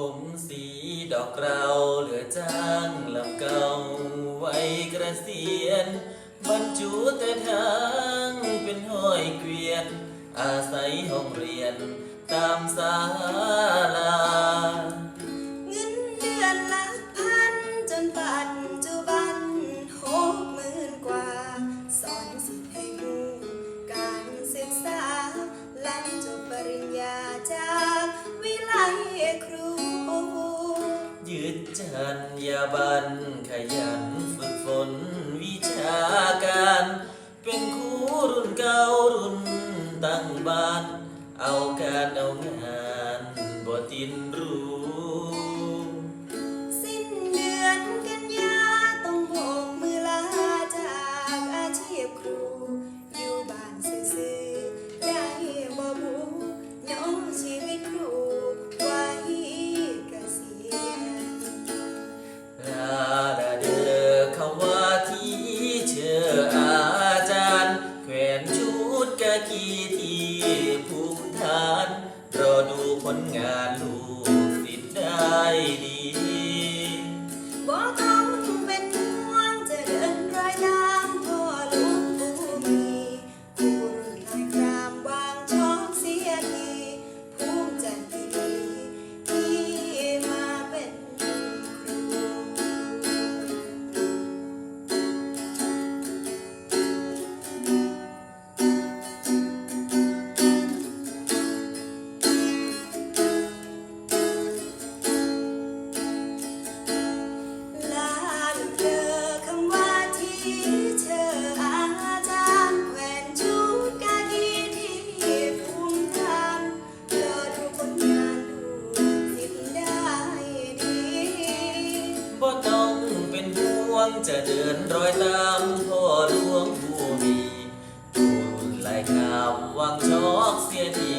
ผมสีดอกเราเหลือจ้างลำเก่าไว้กระเสียนบรรจุแต่ทางเป็นห้อยเกวียน อาศัยห้องเรียนตามสาลา ยึดจันยาบันขยันฝึกฝนวิชาการ เป็นครูรุ่นเก่ารุ่นตั้งบ้าน เอาการเอางานบ่ตินรู้ กีที่ภูมิฐาน รอดูผลงานลูกศิษย์ได้ดีบอง งจะเดินรอยตามพ่อหลวงผู้มีผู้รุ่นหลายคำวังชอกเสียดี